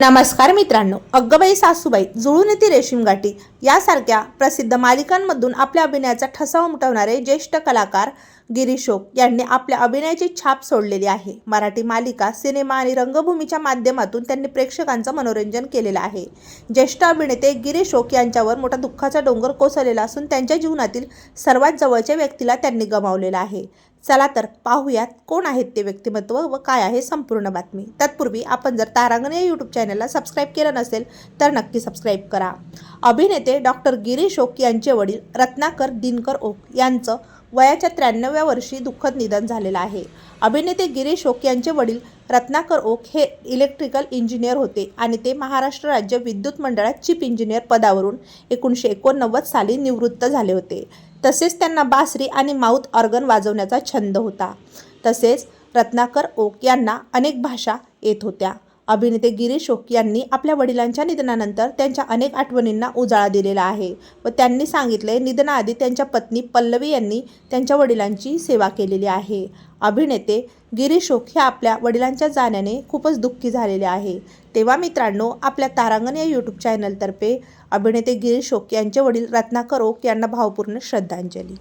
नमस्कार मित्रांनो अग्गबाई सासूबाई जुळून येते रेशीम गाठी यासारख्या प्रसिद्ध मालिकांमधून आपल्या अभिनयाचा ठसा उमटवणारे ज्येष्ठ कलाकार गिरीशोक यांनी आपल्या अभिनयाची छाप सोडलेली आहे. मराठी मालिका सिनेमा आणि रंगभूमीच्या माध्यमातून त्यांनी प्रेक्षकांचं मनोरंजन केलेलं आहे. ज्येष्ठ अभिनेते गिरीशोक यांच्यावर मोठा दुःखाचा डोंगर कोसळलेला असून त्यांच्या जीवनातील सर्वात जवळच्या व्यक्तीला त्यांनी गमावलेला आहे. चला तर पाहूयात कोण आहेत ते व्यक्तिमत्व व काय आहे संपूर्ण बातमी. तत्पूर्वी आपण जर तारांगण या यूट्यूब चॅनलला सबस्क्राईब केलं नसेल तर नक्की सबस्क्राईब करा. अभिनेते डॉक्टर गिरीश ओक यांचे वडील रत्नाकर दिनकर ओक यांचं वयाच्या त्र्याण्णव्या वर्षी दुःखद निधन झालेलं आहे. अभिनेते गिरीश ओक यांचे वडील रत्नाकर ओक हे इलेक्ट्रिकल इंजिनियर होते आणि ते महाराष्ट्र राज्य विद्युत मंडळात चीफ इंजिनियर पदावरून एकोणीसशे एकोणनव्वद साली निवृत्त झाले होते. तसेच त्यांना बासरी आणि माऊथ ऑर्गन वाजवण्याचा छंद होता. तसेच रत्नाकर ओक यांना अनेक भाषा येत होत्या. अभिनेते गिरीश शोक यांनी आपल्या वडिलांच्या निधनानंतर त्यांच्या अनेक आठवणींना उजाळा दिलेला आहे व त्यांनी सांगितले निधनाआधी त्यांच्या पत्नी पल्लवी यांनी त्यांच्या वडिलांची सेवा केलेली आहे. अभिनेते गिरीशोक हे आपल्या वडिलांच्या जाण्याने खूपच दुःखी झालेले आहे. तेव्हा मित्रांनो आपल्या तारांगण या यूट्यूब चॅनलतर्फे अभिनेते गिरीशोक यांचे वडील रत्नाकर ओक यांना भावपूर्ण श्रद्धांजली.